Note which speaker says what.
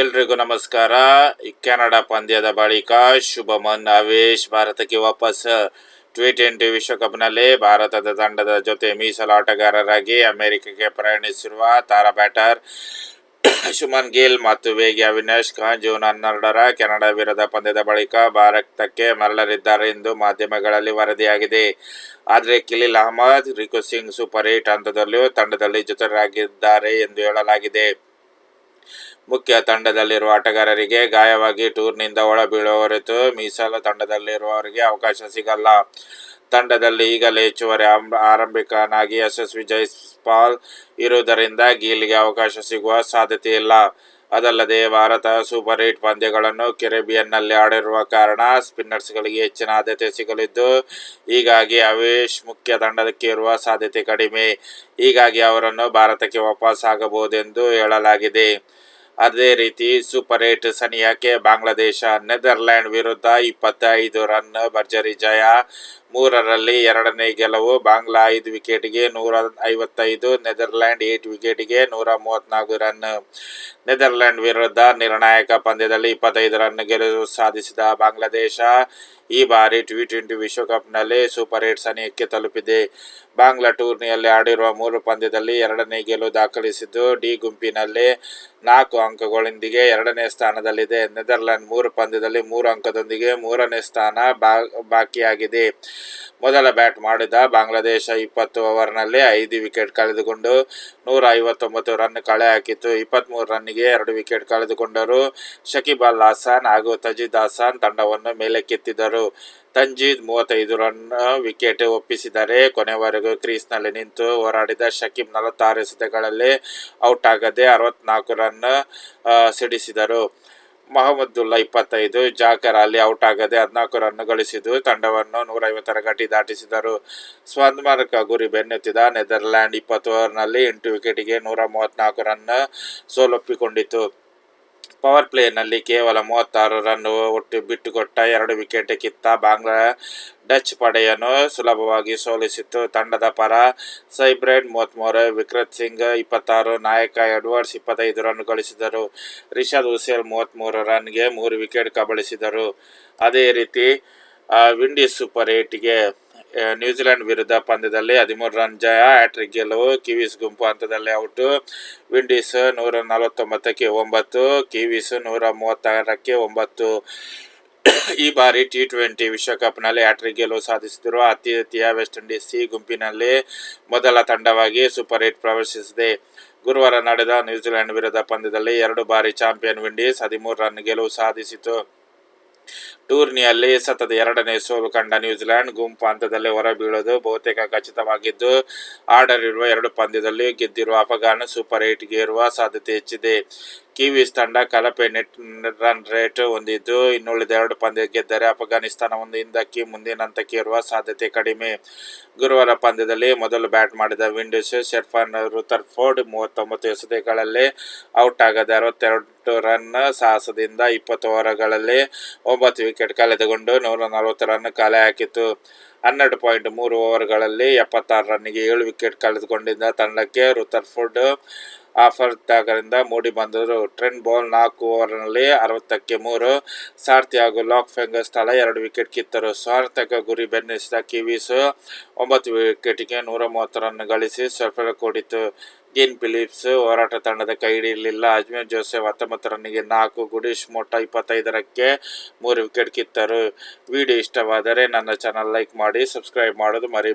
Speaker 1: ಎಲ್ರಿಗೂ ನಮಸ್ಕಾರ. ಕೆನಡಾ ಪಂದ್ಯದ ಬಳಿಕ ಶುಭಮನ್ ಅವೇಶ್ ಭಾರತಕ್ಕೆ ವಾಪಸ್ ಟಿ ಟ್ವೆಂಟಿ ವಿಶ್ವಕಪ್ನಲ್ಲಿ ಭಾರತದ ತಂಡದ ಜೊತೆ ಮೀಸಲು ಆಟಗಾರರಾಗಿ ಅಮೆರಿಕಕ್ಕೆ ಪ್ರಯಾಣಿಸಿರುವ ತಾರಾ ಬ್ಯಾಟರ್ ಶುಮನ್ ಗಿಲ್ ಮತ್ತು ವೇಗಿ ಅವಿನಾಶ್ ಖಾನ್ ಜೂನ್ ಹನ್ನೆರಡರ ಕೆನಡಾ ವಿರುದ್ಧ ಪಂದ್ಯದ ಬಳಿಕ ಭಾರತಕ್ಕೆ ಮರಳಲಿದ್ದಾರೆ ಎಂದು ಮಾಧ್ಯಮಗಳಲ್ಲಿ ವರದಿಯಾಗಿದೆ. ಆದರೆ ಕಿಲಿಲ್ ಅಹಮದ್, ರಿಕು ಸಿಂಗ್ ಸೂಪರ್ ಏಟ್ ಹಂತದಲ್ಲೂ ತಂಡದಲ್ಲಿ ಜೊತೆಯಾಗಿದ್ದಾರೆ ಎಂದು ಹೇಳಲಾಗಿದೆ. ಮುಖ್ಯ ತಂಡದಲ್ಲಿರುವ ಆಟಗಾರರಿಗೆ ಗಾಯವಾಗಿ ಟೂರ್ನಿಂದ ಒಳಬೀಳುವ ಹೊರತು ಮೀಸಲು ತಂಡದಲ್ಲಿರುವವರಿಗೆ ಅವಕಾಶ ಸಿಗಲ್ಲ. ತಂಡದಲ್ಲಿ ಈಗಲೇ ಹೆಚ್ಚುವರಿ ಆರಂಭಿಕನಾಗಿ ಯಶಸ್ವಿ ಜೈಸ್ಪಾಲ್ ಇರುವುದರಿಂದ ಗೀಲ್ಗೆ ಅವಕಾಶ ಸಿಗುವ ಸಾಧ್ಯತೆ ಇಲ್ಲ. ಅದಲ್ಲದೆ ಭಾರತ ಸೂಪರ್ ಏಟ್ ಪಂದ್ಯಗಳನ್ನು ಕೆರೆಬಿಯನ್ನಲ್ಲಿ ಆಡಿರುವ ಕಾರಣ ಸ್ಪಿನ್ನರ್ಸ್ಗಳಿಗೆ ಹೆಚ್ಚಿನ ಆದ್ಯತೆ ಸಿಗಲಿದ್ದು, ಹೀಗಾಗಿ ಅವೇಶ್ ಮುಖ್ಯ ತಂಡಕ್ಕೆ ಇರುವ ಸಾಧ್ಯತೆ ಕಡಿಮೆ. ಹೀಗಾಗಿ ಅವರನ್ನು ಭಾರತಕ್ಕೆ ವಾಪಸ್ ಆಗಬಹುದೆಂದು ಹೇಳಲಾಗಿದೆ. ಅದೇ ರೀತಿ ಸೂಪರ್ ಏಟ್ ಸನಿಯಾಕೆ ಬಾಂಗ್ಲಾದೇಶ ನೆದರ್ಲ್ಯಾಂಡ್ ವಿರುದ್ಧ ಇಪ್ಪತ್ತೈದು ರನ್ ಭರ್ಜರಿ ಜಯ. ಮೂರರಲ್ಲಿ ಎರಡನೇ ಗೆಲುವು. ಬಾಂಗ್ಲಾ ಐದು ವಿಕೆಟ್ಗೆ ನೂರ ಐವತ್ತೈದು. ನೆದರ್ಲ್ಯಾಂಡ್ ಏಟ್ ವಿಕೆಟ್ಗೆ ನೂರ ಮೂವತ್ತ್ನಾಲ್ಕು ರನ್. ನೆದರ್ಲ್ಯಾಂಡ್ ವಿರುದ್ಧ ನಿರ್ಣಾಯಕ ಪಂದ್ಯದಲ್ಲಿ ಇಪ್ಪತ್ತೈದು ರನ್ ಗೆಲುವು ಸಾಧಿಸಿದ ಬಾಂಗ್ಲಾದೇಶ ಈ ಬಾರಿ ಟಿ ಟ್ವೆಂಟಿ ವಿಶ್ವಕಪ್ನಲ್ಲಿ ಸೂಪರ್ ಏಟ್ ಸನಿಹಕ್ಕೆ ತಲುಪಿದೆ. ಬಾಂಗ್ಲಾ ಟೂರ್ನಿಯಲ್ಲಿ ಆಡಿರುವ ಮೂರು ಪಂದ್ಯದಲ್ಲಿ ಎರಡನೇ ಗೆಲುವು ದಾಖಲಿಸಿದ್ದು ಡಿ ಗುಂಪಿನಲ್ಲಿ ನಾಲ್ಕು ಅಂಕಗಳೊಂದಿಗೆ ಎರಡನೇ ಸ್ಥಾನದಲ್ಲಿದೆ. ನೆದರ್ಲ್ಯಾಂಡ್ ಮೂರು ಪಂದ್ಯದಲ್ಲಿ ಮೂರು ಅಂಕದೊಂದಿಗೆ ಮೂರನೇ ಸ್ಥಾನ ಬಾಕಿಯಾಗಿದೆ. ಮೊದಲ ಬ್ಯಾಟ್ ಮಾಡಿದ ಬಾಂಗ್ಲಾದೇಶ ಇಪ್ಪತ್ತು ಓವರ್ನಲ್ಲಿ ಐದು ವಿಕೆಟ್ ಕಳೆದುಕೊಂಡು ನೂರ ಐವತ್ತೊಂಬತ್ತು ರನ್ ಕಳೆ ಹಾಕಿತ್ತು. ಇಪ್ಪತ್ತ್ಮೂರು ರನ್ನಿಗೆ ಎರಡು ವಿಕೆಟ್ ಕಳೆದುಕೊಂಡರು. ಶಕೀಬ್ ಅಲ್ ಹಾಸನ್ ಹಾಗೂ ತಜೀದ್ ಹಾಸನ್ ತಂಡವನ್ನು ಮೇಲಕ್ಕೆತ್ತಿದರು ತಂಜೀದ್ ಮೂವತ್ತೈದು ರನ್ ವಿಕೆಟ್ ಒಪ್ಪಿಸಿದರೆ ಕೊನೆವರೆಗೂ ಕ್ರೀಸ್ನಲ್ಲಿ ನಿಂತು ಹೋರಾಡಿದ ಶಕೀಬ್ ನಲವತ್ತಾರು ಎಸೆತಗಳಲ್ಲಿ ಔಟ್ ಆಗದೆ ಅರವತ್ನಾಲ್ಕು ರನ್ ಸಿಡಿಸಿದರು. ಮೊಹಮ್ಮದುಲ್ಲಾ ಇಪ್ಪತ್ತೈದು, ಜಾಕರ್ ಅಲ್ಲಿ ಔಟ್ ಆಗದೆ ಹದಿನಾಲ್ಕು ರನ್ ಗಳಿಸಿದ್ದು, ತಂಡವನ್ನು ನೂರೈವತ್ತರ ಗಟ್ಟಿ ದಾಟಿಸಿದರು. ಸ್ವಂದ್ಮಾರ್ಕ್ ಗುರಿ ಬೆನ್ನತ್ತಿದ ನೆದರ್ಲ್ಯಾಂಡ್ ಇಪ್ಪತ್ತು ಓವರ್ನಲ್ಲಿ ಎಂಟು ವಿಕೆಟಿಗೆ ನೂರ ಮೂವತ್ತ್ನಾಲ್ಕು ರನ್ ಸೋಲೊಪ್ಪಿಕೊಂಡಿತು ಪವರ್ ಪ್ಲೇನಲ್ಲಿ ಕೇವಲ ಮೂವತ್ತಾರು ರನ್ ಒಟ್ಟು ಬಿಟ್ಟುಕೊಟ್ಟ ಎರಡು ವಿಕೆಟ್ ಕಿತ್ತ ಬಾಂಗ್ಲಾ ಡಚ್ ಪಡೆಯನ್ನು ಸುಲಭವಾಗಿ ಸೋಲಿಸಿತ್ತು. ತಂಡದ ಪರ ಸೈಬ್ರೆಡ್ ಮೂವತ್ತ್ಮೂರು ವಿಕ್ರತ್ ಸಿಂಗ್ ಇಪ್ಪತ್ತಾರು, ನಾಯಕ ಎಡ್ವರ್ಡ್ಸ್ ಇಪ್ಪತ್ತೈದು ರನ್ ಗಳಿಸಿದರು. ರಿಷಾದ್ ಹುಸೇನ್ ಮೂವತ್ತ್ಮೂರು ರನ್ಗೆ ಮೂರು ವಿಕೆಟ್ ಕಬಳಿಸಿದರು. ಅದೇ ರೀತಿ ವಿಂಡೀಸ್ ಸೂಪರ್ ಏಟ್ಗೆ ನ್ಯೂಜಿಲೆಂಡ್ ವಿರುದ್ಧ ಪಂದ್ಯದಲ್ಲಿ ಹದಿಮೂರು ರನ್ ಜಯ, ಹ್ಯಾಟ್ರಿಕ್ ಗೆಲುವು, ಕಿವೀಸ್ ಗುಂಪು ಹಂತದಲ್ಲಿ ಔಟು. ವಿಂಡೀಸ್ ನೂರ ನಲವತ್ತೊಂಬತ್ತಕ್ಕೆ ಒಂಬತ್ತು, ಕಿವೀಸ್ ನೂರ ಮೂವತ್ತಾರಕ್ಕೆ ಒಂಬತ್ತು. ಈ ಬಾರಿ ಟಿ ಟ್ವೆಂಟಿ ವಿಶ್ವಕಪ್ನಲ್ಲಿ ಹ್ಯಾಟ್ರಿಕ್ ಗೆಲುವು ಸಾಧಿಸುತ್ತಿರುವ ಅತಿಥಿಯ ವೆಸ್ಟ್ ಇಂಡೀಸ್ ಸಿ ಗುಂಪಿನಲ್ಲಿ ಮೊದಲ ತಂಡವಾಗಿ ಸೂಪರ್ ಏಟ್ ಪ್ರವೇಶಿಸಿದೆ. ಗುರುವಾರ ನಡೆದ ನ್ಯೂಜಿಲೆಂಡ್ ವಿರುದ್ಧ ಪಂದ್ಯದಲ್ಲಿ ಎರಡು ಬಾರಿ ಚಾಂಪಿಯನ್ ವಿಂಡೀಸ್ ಹದಿಮೂರು ರನ್ ಗೆಲುವು ಸಾಧಿಸಿತು. ಟೂರ್ನಿಯಲ್ಲಿ ಸತತ ಎರಡನೇ ಸೋಲು ಕಂಡ ನ್ಯೂಜಿಲೆಂಡ್ ಗುಂಪು ಹಂತದಲ್ಲಿ ಹೊರಬೀಳೋದು. ಬಹುತೇಕ ಖಚಿತವಾಗಿದ್ದು, ಆಡಲಿರುವ ಎರಡು ಪಂದ್ಯದಲ್ಲಿ ಗೆದ್ದಿರುವ ಅಫಘಾನ್ ಸೂಪರ್ ಏಟ್ಗೆ ಇರುವ ಸಾಧ್ಯತೆ ಹೆಚ್ಚಿದೆ. ಕಿವೀಸ್ ತಂಡ ಕಲಪೆ ನೆಟ್ ರನ್ ರೇಟ್ ಹೊಂದಿದ್ದು, ಇನ್ನುಳಿದ ಎರಡು ಪಂದ್ಯ ಗೆದ್ದರೆ ಅಫಘಾನಿಸ್ತಾನವನ್ನು ಹಿಂದಕ್ಕೆ ಮುಂದಿನ ಹಂತಕ್ಕೆ ಇರುವ ಸಾಧ್ಯತೆ ಕಡಿಮೆ. ಗುರುವಾರ ಪಂದ್ಯದಲ್ಲಿ ಮೊದಲು ಬ್ಯಾಟ್ ಮಾಡಿದ ವಿಂಡೀಸ್, ಶೆರ್ಫಾನ್ ರುತರ್ಫೋರ್ಡ್ ಮೂವತ್ತೊಂಬತ್ತು ಎಸೆತಗಳಲ್ಲಿ ಔಟ್ ಆಗದ ಅರವತ್ತೆರಡು ರನ್ ಸಾಹಸದಿಂದ ಇಪ್ಪತ್ತು ಓವರ್ಗಳಲ್ಲಿ ಒಂಬತ್ತು ವಿಕೆಟ್ ಕಳೆದುಕೊಂಡು ನೂರ ನಲವತ್ತು ರನ್ ಕಲೆ ಹಾಕಿತ್ತು. ಹನ್ನೆರಡು ಪಾಯಿಂಟ್ ಮೂರು ಓವರ್ಗಳಲ್ಲಿ ಎಪ್ಪತ್ತಾರು ರನ್ನಿಗೆ ಏಳು ವಿಕೆಟ್ ಕಳೆದುಕೊಂಡಿದ್ದ ತಂಡಕ್ಕೆ ಫುಡ್ ಆಫರ್ ದಾಗರಿಂದ ಮೂಡಿ ಬಂದರು ಟ್ರೆಂಡ್ ಬಾಲ್ ನಾಲ್ಕು ಓವರ್ನಲ್ಲಿ ಅರವತ್ತಕ್ಕೆ ಮೂರು. ಸಾರ್ಥಿ ಹಾಗೂ ಲಾಕ್ ಫೆಂಗಸ್ ತಲಾ ಎರಡು ವಿಕೆಟ್ ಕಿತ್ತರು. ಸಾರ್ಥಕ ಗುರಿ ಬೆನ್ನಿಸಿದ ಕಿವೀಸು ಒಂಬತ್ತು ವಿಕೆಟ್ಗೆ ನೂರ ಮೂವತ್ತು ರನ್ ಗಳಿಸಿ ಸಫಲ ಕೊಡಿತು ಗಿನ್ ಫಿಲಿಪ್ಸ್ ಹೋರಾಟ ತಂಡದ ಕೈ ಹಿಡಿಯಲಿಲ್ಲ ಅಜ್ಮೇರ್ ಜೋಸೆಫ್ ಹತ್ತೊಂಬತ್ತು ರನ್ನಿಗೆ ನಾಲ್ಕು, ಗುಡೀಶ್ ಮೊಟ್ಟ ಇಪ್ಪತ್ತೈದರಕ್ಕೆ ಮೂರು ವಿಕೆಟ್ ಕಿತ್ತರು. ವಿಡಿಯೋ ಇಷ್ಟವಾದರೆ ನನ್ನ ಚಾನಲ್ ಲೈಕ್ ಮಾಡಿ, ಸಬ್ಸ್ಕ್ರೈಬ್ ಮಾಡೋದು ಮರಿ